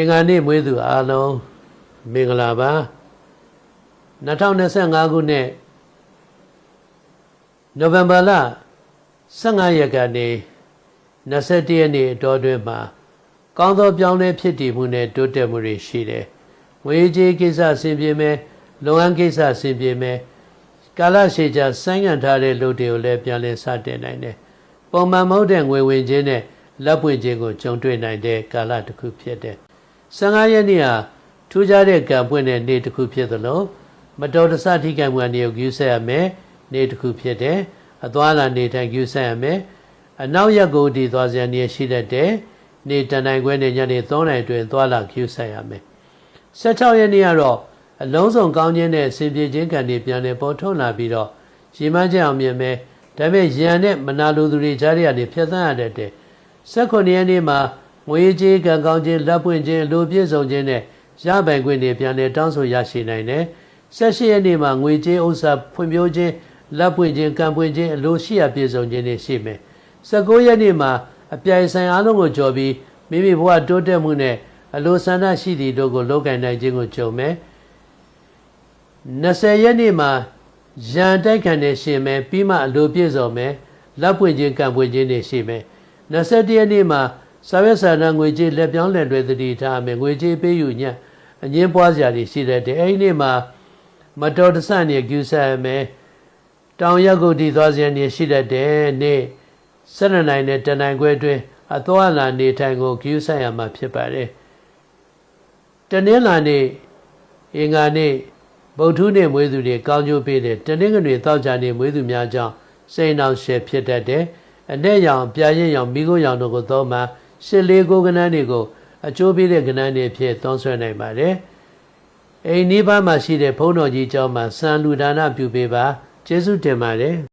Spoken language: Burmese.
အင်္ဂါနေ့မွေးသူအားလုံးမင်္ဂလာပါ2025ခုနှစ်နိုဝင်ဘာလ15ရက်ကနေ21ရက်နေ့အတော်တွင်မှာ ကောင်းသောပြောင်းလဲဖြစ်တည်မှုနဲ့တိုးတက်မှုတွေရှိတယ်။ငွေကြေးကိစ္စဆင်ပြေမယ်၊လုံအောင်ကိစ္စဆင်ပြေမယ်။ကာလရှည်ကြာဆိုင်းငံ့ထားတဲ့လူတွေကိုလည်းပြန်လည်စတင်နိုင်တယ်။ပုံမှန်မဟုတ်တဲ့ငွေဝင်ခြင်းနဲ့လက်ပွင့်ခြင်းကိုကြုံတွေ့နိုင်တဲ့ကာလတစ်ခုဖြစ်တယ်။ 15ရက်နေ့ဟာထူးခြားတဲ့ကံပွင့်တဲ့နေ့တစ်ခုဖြစ်သလိုမတော်တဆထိခိုက်မှုအနေကိုယူဆရမယ်နေ့တစ်ခုဖြစ်တယ်။အသွားလာနေထိုင်ယူဆရမယ်။အနောက်ရက်ကိုဒီသွားစရာနေရှိတတ်တဲ့နေ့တန်တိုင်းခွဲနဲ့ညနေ3နာရီအတွင်းသွားလာယူဆရမယ်။16ရက်နေ့ကတော့အလုံးစုံကောင်းခြင်းနဲ့အစဉ်ပြေခြင်းကံတွေပြန်လည်ပေါ်ထုတ်လာပြီးတော့ရေမကျအောင်မြင်မယ်။ဒါပေမဲ့ရန်နဲ့မနာလိုသူတွေကြားထဲကနေဖျက်ဆီးရတဲ့တဲ့16ရက်နေ့မှာ ငွေကြေးကံကောင်းခြင်းလက်ပွင့်ခြင်းလူပြည့်စုံခြင်းနဲ့ရပိုင်ခွင့်တွေပြန်လည်တောင်းဆိုရရှိနိုင်တယ်။18ရက်နေ့မှာငွေကြေးဥစ္စာဖွံ့ဖြိုးခြင်းလက်ပွင့်ခြင်းကံပွင့်ခြင်းအလိုရှိရပြည့်စုံခြင်းတွေရှိမယ်။19ရက်နေ့မှာအပြိုင်ဆိုင်အားလုံးကိုကြော်ပြီးမိမိဘဝတိုးတက်မှုနဲ့အလိုဆန္ဒရှိသည့်တို့ကိုလောကင်နိုင်ခြင်းကိုကြုံမယ်။20ရက်နေ့မှာရန်တိုက်ခံနေရှင်မယ်ပြီးမှအလိုပြည့်စုံမယ်လက်ပွင့်ခြင်းကံပွင့်ခြင်းတွေရှိမယ်။21ရက်နေ့မှာ စာရွက်စာတမ်းငွေကြေးလက်ပြောင်းလက်တွေတတိထားမယ်ငွေကြေးပေးယူညံ့အငင်းပွားစရာတွေရှိတဲ့တဲ့အဲဒီနေ့မှာမတော်တဆနေကျူဆာမယ်တောင်ရက်ကုတ်တီသွားစရာနေရှိတဲ့တဲ့နေ့7နိုင်နဲ့တနိုင်ခွဲအတွင်းအသွားလာနေထိုင်ကိုကျူဆာရမှာဖြစ်ပါတယ်တနင်္လာနေ့အင်္ဂါနေ့ဗုဒ္ဓနေ့မွေးသူတွေကောင်းကျိုးပေးတယ်တနင်္ဂနွေတောက်ကြနေ့မွေးသူများကြောင့်စိတ်နှောင့်ရှက်ဖြစ်တတ်တယ်အ내ရောင်ပြာရင်ရောင်မိခိုးရောင်တို့ကိုသုံးမှာ ရှစ်လေးကိုကနန်းတွေကိုအကျိုးပေးတဲ့ကနန်းတွေဖြစ်သုံးဆွဲနိုင်ပါတယ်။အိမ်နီးပါးမှာရှိတဲ့ဘုန်းတော်ကြီးကျောင်းမှာစံလူဒါနပြုပေးပါကျေးဇူးတင်ပါတယ်။